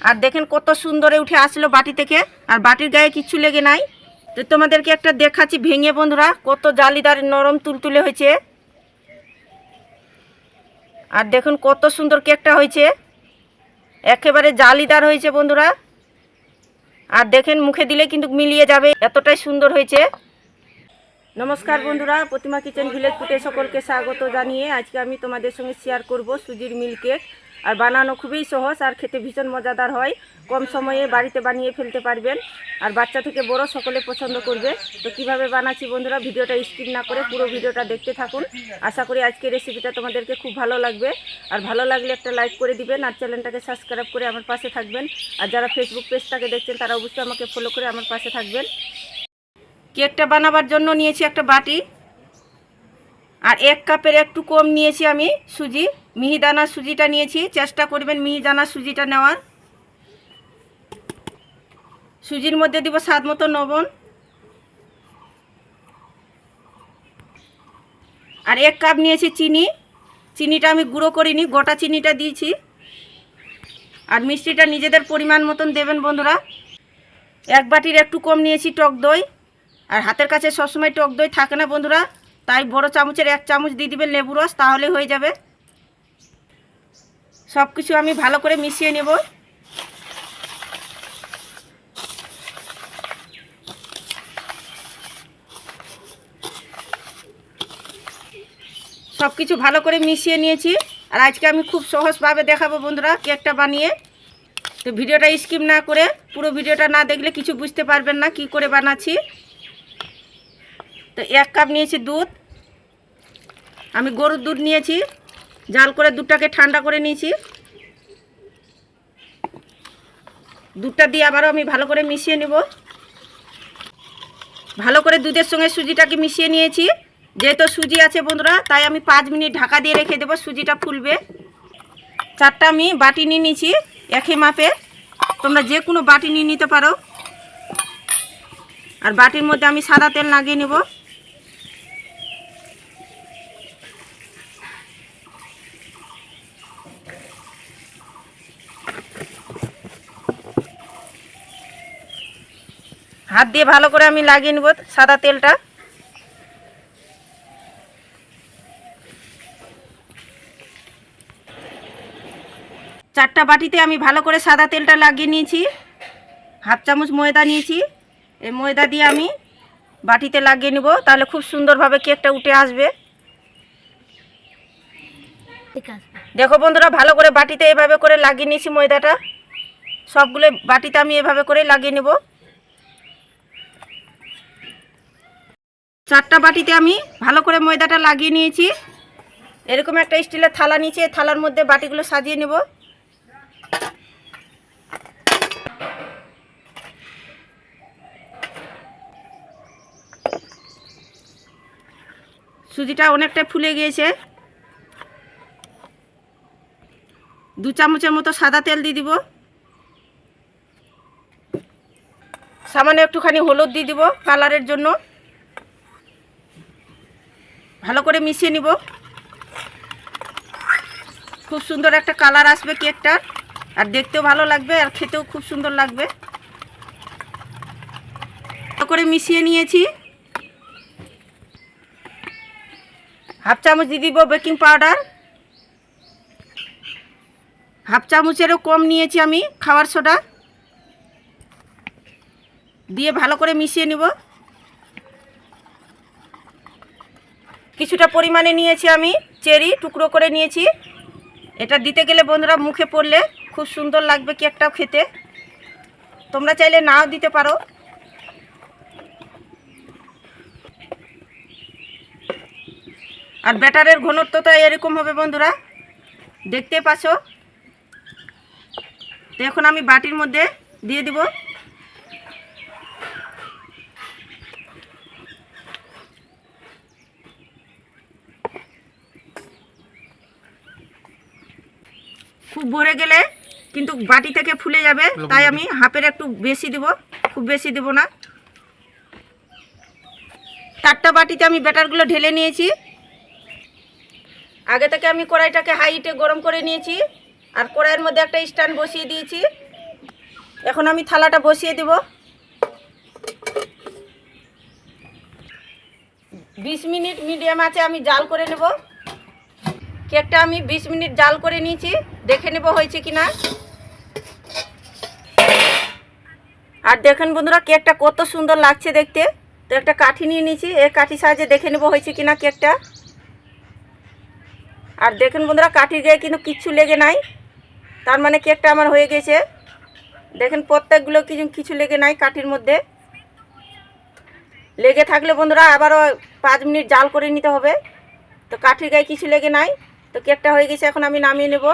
আর দেখেন কত সুন্দরে উঠে আসলো বাটি থেকে। আর বাটির গায়ে কিচ্ছু লেগে নাই। তো তোমাদেরকে একটা দেখাচ্ছি ভেঙে বন্ধুরা, কত জালিদার নরম তুলতুলে হয়েছে। আর দেখুন কত সুন্দর কেকটা হয়েছে। একেবারে জালিদার হয়েছে বন্ধুরা। আর দেখেন মুখে দিলে কিন্তু মিলিয়ে যাবে, এতটাই সুন্দর হয়েছে। নমস্কার বন্ধুরা, প্রতিমা কিচেন ভিলেজ ফুটে সকলকে স্বাগত জানিয়ে আজকে আমি তোমাদের সঙ্গে শেয়ার করব সুজির মিল কেক। আর বানানো খুবই সহজ আর খেতে ভীষণ মজাদার হয়। কম সময়ে বাড়িতে বানিয়ে ফেলতে পারবেন। আর বাচ্চা থেকে বড় সকলে পছন্দ করবে। তো কীভাবে বানাচ্ছি বন্ধুরা, ভিডিওটা স্কিপ না করে পুরো ভিডিওটা দেখতে থাকুন। আশা করি আজকের রেসিপিটা তোমাদেরকে খুব ভালো লাগবে। আর ভালো লাগলে একটা লাইক করে দিবেন আর চ্যানেলটাকে সাবস্ক্রাইব করে আমার পাশে থাকবেন। আর যারা ফেসবুক পেজটাকে দেখছেন, তারা অবশ্যই আমাকে ফলো করে আমার পাশে থাকবেন। কেকটা বানাবার জন্য নিয়েছি একটা বাটি। আর এক কাপের একটু কম নিয়েছি আমি, সুজি। মিহিদানা সুজিটা নিয়েছি। চেষ্টা করবেন মিহিদানা সুজিটা নেওয়ার। সুজির মধ্যে দিব স্বাদ মতো লবণ। আর এক কাপ নিয়েছি চিনি। চিনিটা আমি গুঁড়ো করিনি, গোটা চিনিটা দিয়েছি। আর মিষ্টিটা নিজেদের পরিমাণ মতন দেবেন বন্ধুরা। এক বাটির একটু কম নিয়েছি টক দই। আর হাতের কাছে সবসময় টক দই থাকে না বন্ধুরা। তাই বড় চামচের এক চামচ দিয়ে দিবেন লেবু রস, তাহলে হয়ে যাবে। সব কিছু আমি ভালো করে মিশিয়ে নেব। সব কিছু ভালো করে মিশিয়ে নিয়েছি। আর আজকে আমি খুব সহজভাবে দেখাবো বন্ধুরা কেকটা বানিয়ে। তো ভিডিওটা স্কিপ না করে পুরো ভিডিওটা না দেখলে কিছু বুঝতে পারবেন না কি করে বানাচ্ছি। তো এক কাপ নিয়েছি দুধ। আমি গরুর দুধ নিয়েছি। জাল করে দুধটাকে ঠান্ডা করে নিয়েছি। দুধটা দিয়ে আবারও আমি ভালো করে মিশিয়ে নেব। ভালো করে দুধের সঙ্গে সুজিটাকে মিশিয়ে নিয়েছি। যেহেতু সুজি আছে বন্ধুরা, তাই আমি পাঁচ মিনিট ঢাকা দিয়ে রেখে দেবো, সুজিটা ফুলবে। চারটা আমি বাটি নিয়ে নিয়েছি একই মাপে। তোমরা যে কোনো বাটি নিয়ে নিতে পারো। আর বাটির মধ্যে আমি সাদা তেল লাগিয়ে নেব। হাত দিয়ে ভালো করে আমি লাগিয়ে নেব সাদা তেলটা। চারটা বাটিতে আমি ভালো করে সাদা তেলটা লাগিয়ে নিয়েছি। হাফ চামচ ময়দা নিয়েছি। এই ময়দা দিয়ে আমি বাটিতে লাগিয়ে নেব তাহলে খুব সুন্দরভাবে কেকটা উঠে আসবে। ঠিক আছে। দেখো বন্ধুরা ভালো করে বাটিতে এভাবে করে লাগিয়ে নিয়েছি ময়দাটা। সবগুলো বাটিতে আমি এভাবে করে লাগিয়ে নেব। চারটা বাটিতে আমি ভালো করে ময়দাটা লাগিয়ে নিয়েছি। এরকম একটা স্টিলের থালা নিয়েছি, এই থালার মধ্যে বাটিগুলো সাজিয়ে নেব। সুজিটা অনেকটা ফুলে গিয়েছে। দু চামচের মতো সাদা তেল দিয়ে দিব। সামান্য একটুখানি হলুদ দিয়ে দিব কালারের জন্য। ভালো করে মিশিয়ে নিব। খুব সুন্দর একটা কালার আসবে কেকটার আর দেখতেও ভালো লাগবে আর খেতেও খুব সুন্দর লাগবে। ভালো করে মিশিয়ে নিয়েছি। হাফ চামচ দিয়ে দিব বেকিং পাউডার। হাফ চামচেরও কম নিয়েছি আমি খাওয়ার সোডা। দিয়ে ভালো করে মিশিয়ে নিব। কিছুটা পরিমাণে নিয়েছি আমি, চেরি টুকরো করে নিয়েছি। এটা দিতে গেলে বন্ধুরা মুখে পড়লে খুব সুন্দর লাগবে কেকটাও খেতে। তোমরা চাইলে নাও দিতে পারো। আর ব্যাটারের ঘনত্বটা এরকম হবে বন্ধুরা। দেখতে পাচ্ছ? তো এখন আমি বাটির মধ্যে দিয়ে দিব। খুব ভরে গেলে কিন্তু বাটি থেকে ফুলে যাবে তাই আমি হাফের একটু বেশি দিব খুব বেশি দেব না। চারটা বাটিতে আমি ব্যাটারগুলো ঢেলে নিয়েছি। আগে থেকে আমি কড়াইটাকে হাইটে গরম করে নিয়েছি আর কড়াইয়ের মধ্যে একটা স্ট্যান্ড বসিয়ে দিয়েছি। এখন আমি থালাটা বসিয়ে দেব। বিশ মিনিট মিডিয়াম আছে আমি জাল করে নেব। কেকটা আমি বিশ মিনিট জাল করে নিয়েছি। দেখে নেব হয়েছে কি না আর দেখেন বন্ধুরা, কেকটা কত সুন্দর লাগছে দেখতে। তো একটা কাঠি নিয়ে নিয়েছি এই কাঠি সাহায্যে দেখে নেব হয়েছে কি না কেকটা। আর দেখেন বন্ধুরা, কাঠির গায়ে কিন্তু কিচ্ছু লেগে নাই। তার মানে কেকটা আমার হয়ে গেছে। দেখেন প্রত্যেকগুলো কিছু কিছু লেগে নাই কাঠির মধ্যে। লেগে থাকলে বন্ধুরা, আবারও পাঁচ মিনিট জাল করে নিতে হবে। তো কাঠির গায়ে কিছু লেগে নাই। তো কেকটা হয়ে গেছে, এখন আমি নামিয়ে নেব।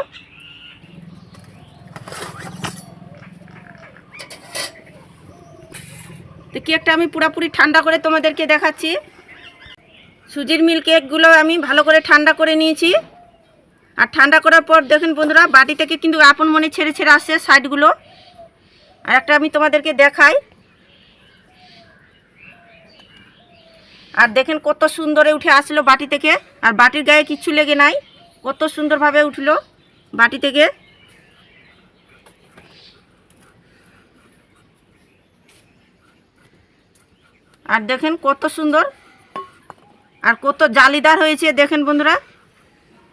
তো কেকটা আমি পুরোপুরি ঠান্ডা করে তোমাদেরকে দেখাচ্ছি। সুজির মিল কেকগুলো আমি ভালো করে ঠান্ডা করে নিয়েছি। আর ঠান্ডা করার পর দেখেন বন্ধুরা, বাটি থেকে কিন্তু আপন মনে ছেড়ে ছেড়ে আসছে সাইডগুলো। আর একটা আমি তোমাদেরকে দেখাই। আর দেখেন কত সুন্দরে উঠে আসলো বাটি থেকে। আর বাটির গায়ে কিচ্ছু লেগে নাই। কত সুন্দরভাবে উঠল বাটি থেকে। আর দেখেন কত সুন্দর আর কত জালিদার হয়েছে, দেখেন বন্ধুরা।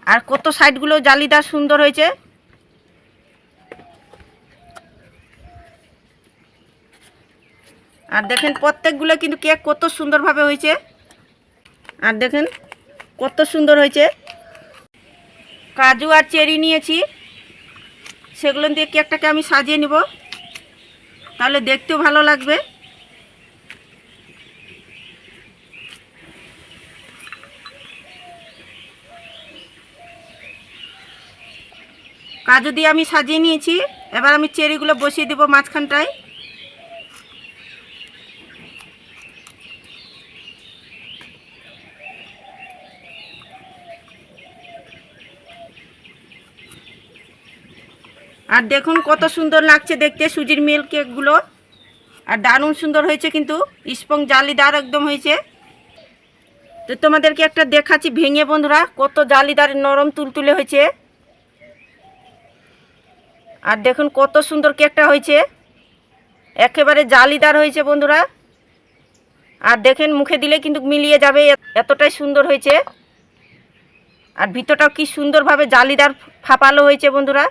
আর কত সাইডগুলো জালিদার সুন্দর হয়েছে। আর দেখেন প্রত্যেকগুলো কিন্তু কেক কত সুন্দরভাবে হয়েছে। আর দেখেন কত সুন্দর হয়েছে। কাজু আর চেরি নিয়েছি। সেগুলো দিয়ে কেকটাকে আমি সাজিয়ে নিব। তাহলে দেখতেও ভালো লাগবে। কাজু দিয়ে আমি সাজিয়ে নিয়েছি। এবার আমি চেরিগুলো বসিয়ে দেবো মাঝখানটায়। আর দেখুন কত সুন্দর লাগছে দেখতে সুজির মিল কেকগুলো। আর দারুণ সুন্দর হয়েছে কিন্তু, স্পং জালিদার একদম হয়েছে। তো তোমাদেরকে একটা দেখাচ্ছি, ভেঙে বন্ধুরা, কত জালিদার নরম তুলতুলে হয়েছে। আর দেখুন কত সুন্দর কেকটা হয়েছে। একেবারে জালিদার হয়েছে বন্ধুরা। আর দেখেন মুখে দিলে কিন্তু মিলিয়ে যাবে, এতটাই সুন্দর হয়েছে। আর ভিতরটাও কি সুন্দরভাবে জালিদার ফাঁপালো হয়েছে বন্ধুরা।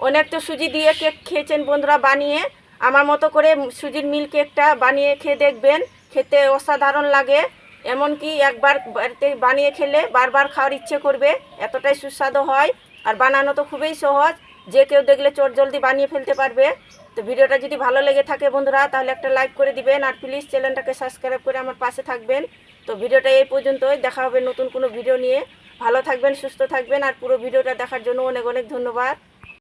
অনেক তো সুজি দিয়ে কেক খেয়েছেন বন্ধুরা বানিয়ে। আমার মতো করে সুজির মিল কেকটা বানিয়ে খেয়ে দেখবেন, খেতে অসাধারণ লাগে। এমনকি একবার বাড়িতে বানিয়ে খেলে বারবার খাওয়ার ইচ্ছে করবে, এতটাই সুস্বাদু হয়। আর বানানো তো খুবই সহজ। যে কেউ দেখলে চট জলদি বানিয়ে ফেলতে পারবে। তো ভিডিওটা যদি ভালো লেগে থাকে বন্ধুরা, তাহলে একটা লাইক করে দিবেন। আর প্লিজ চ্যানেলটাকে সাবস্ক্রাইব করে আমার পাশে থাকবেন। তো ভিডিওটা এই পর্যন্তই। দেখা হবে নতুন কোনো ভিডিও নিয়ে। ভালো থাকবেন, সুস্থ থাকবেন। আর পুরো ভিডিওটা দেখার জন্য অনেক অনেক ধন্যবাদ।